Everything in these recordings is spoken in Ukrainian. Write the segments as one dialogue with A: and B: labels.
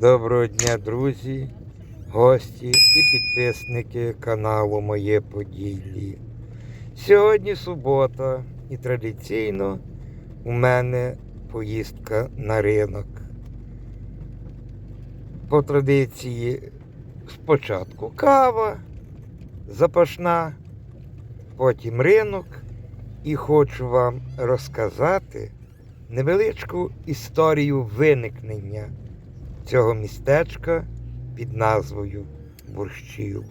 A: Доброго дня, друзі, гості і підписники каналу Моє Поділлі. Сьогодні субота і традиційно у мене поїздка на ринок. По традиції спочатку кава, запашна, потім ринок. І хочу вам розказати невеличку історію виникнення цього містечка під назвою Борщів.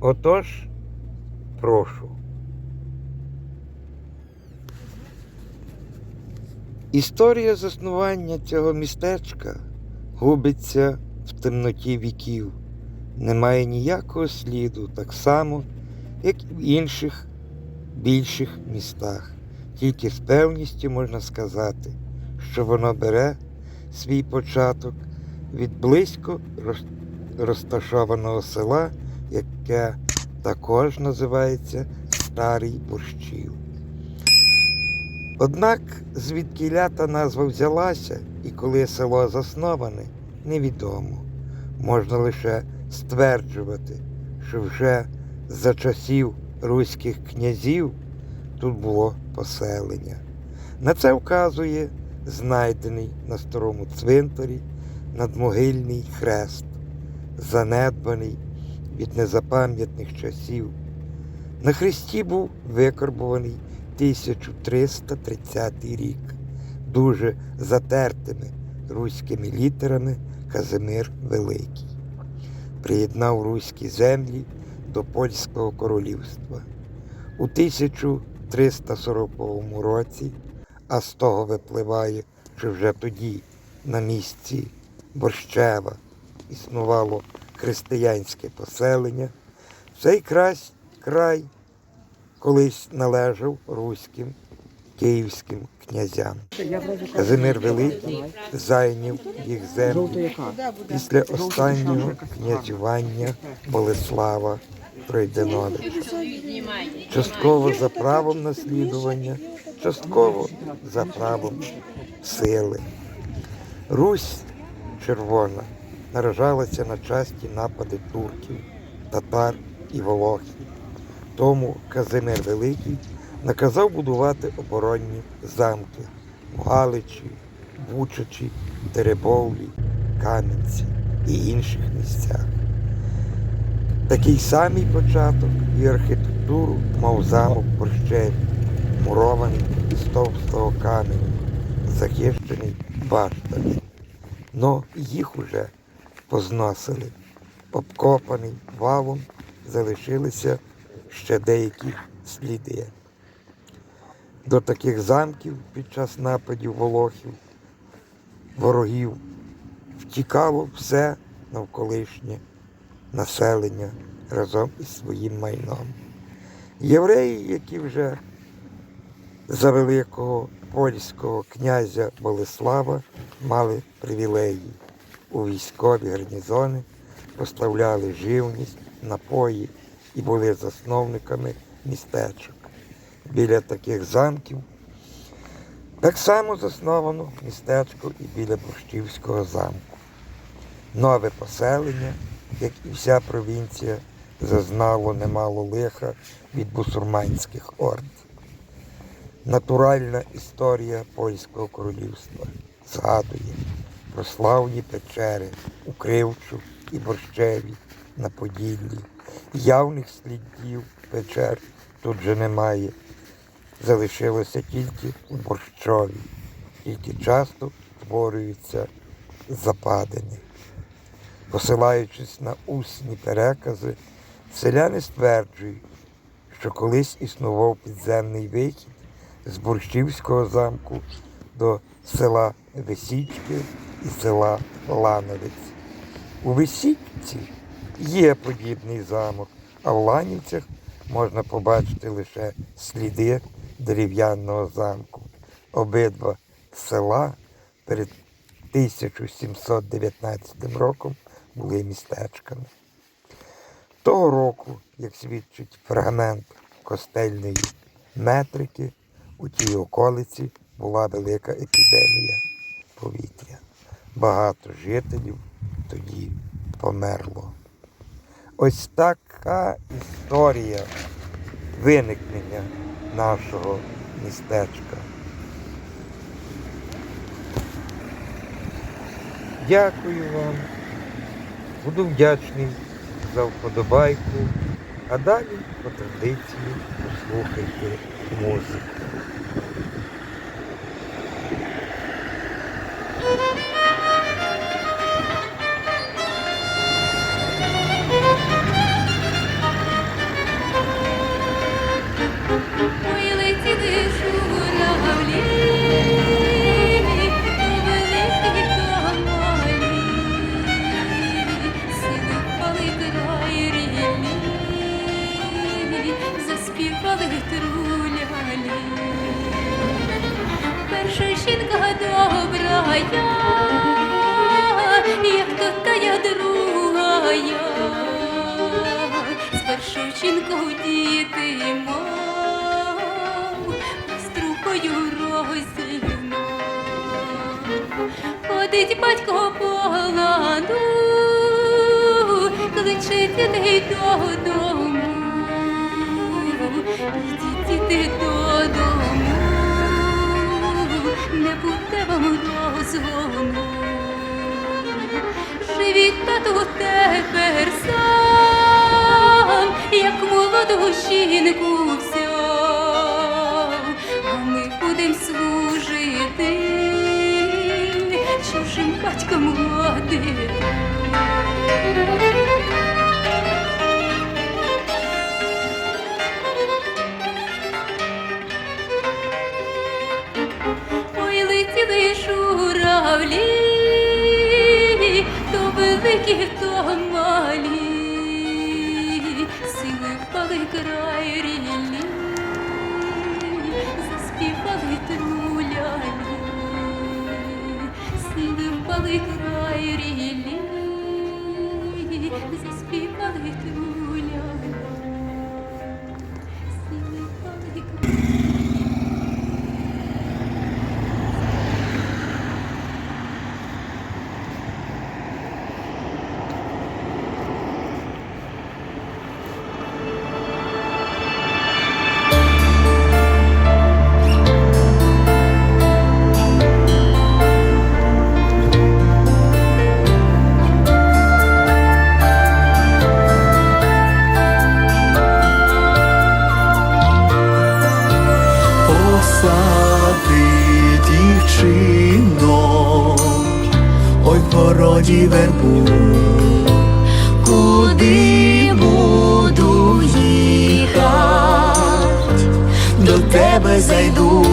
A: Отож, прошу. Історія заснування цього містечка губиться в темноті віків. Немає ніякого сліду, так само, як і в інших більших містах. Тільки з певністю можна сказати, що воно бере свій початок від близько розташованого села, яке також називається Старий Борщів. Однак звідкіля та назва взялася і коли село засноване, невідомо. Можна лише стверджувати, що вже за часів руських князів тут було поселення. На це вказує знайдений на старому цвинтарі надмогильний хрест, занедбаний від незапам'ятних часів. На хресті був викорбований 1330 рік, дуже затертими руськими літерами Казимир Великий. Приєднав руські землі до Польського королівства. У 1340 році, а з того випливає, що вже тоді на місці Борщева існувало християнське поселення, цей край, край колись належав руським київським князям. Казимир Великий зайняв їх землі після останнього князювання Болеслава Тройденовича. Частково за правом наслідування, частково за правом сили. Русь червона наражалася на часті напади турків, татар і волохів. Тому Казимир Великий наказав будувати оборонні замки в Галичі, Бучачі, Теребовлі, Кам'янці і інших місцях. Такий самий початок і архітектуру мав замок Борщеві, мурований з товстого каменю, захищений баштами. Но їх уже позносили. Обкопаний валом залишилися ще деякі сліди. До таких замків під час нападів волохів, ворогів, втікало все навколишнє населення разом із своїм майном. Євреї, які вже за великого польського князя Болеслава мали привілеї у військові гарнізони, поставляли живність, напої і були засновниками містечок. Біля таких замків так само засновано містечко і біля Борщівського замку. Нове поселення, як і вся провінція, зазнало немало лиха від бусурманських орд. Натуральна історія польського королівства згадує про славні печери у Кривчу і Борщеві на Поділлі. Явних слідів печер тут же немає. Залишилося тільки у Борщові, тільки часто створюються западини. Посилаючись на усні перекази, селяни стверджують, що колись існував підземний вихід з Борщівського замку до села Висічки і села Лановець. У Висічці є подібний замок, а в Ланівцях можна побачити лише сліди дерев'яного замку. Обидва села перед 1719 роком були містечками. Того року, як свідчить фрагмент костельної метрики, у тій околиці була велика епідемія повітря. багато жителів тоді померло. Ось така історія виникнення нашого містечка. Дякую вам. Буду вдячний за вподобайку. А далі по традиції послухайте музику.
B: Друга я. Спершу жінкою діти мов, струхою розігнав. Ходить батько по ладу, кличе дітей додому. Ідіть діти додому, не буде вам розгону. Живіть тату тепер сам, як молоду жінку взяв, а ми будем служити чужим батькам ходити. Ой, летіли журавлі, то великі, край ріллі, заспівали трулялі, синим впали край ріллі,
C: дівчино, ой в городі вербу, куди буду їхать, до тебе зайду,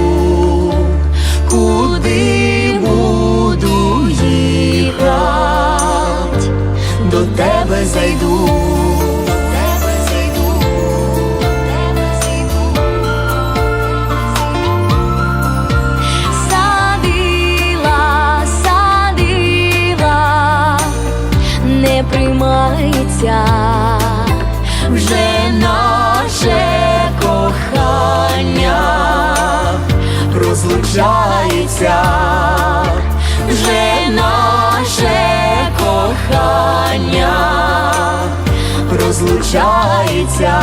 C: куди розлучається
B: вже наше кохання,
C: розлучається.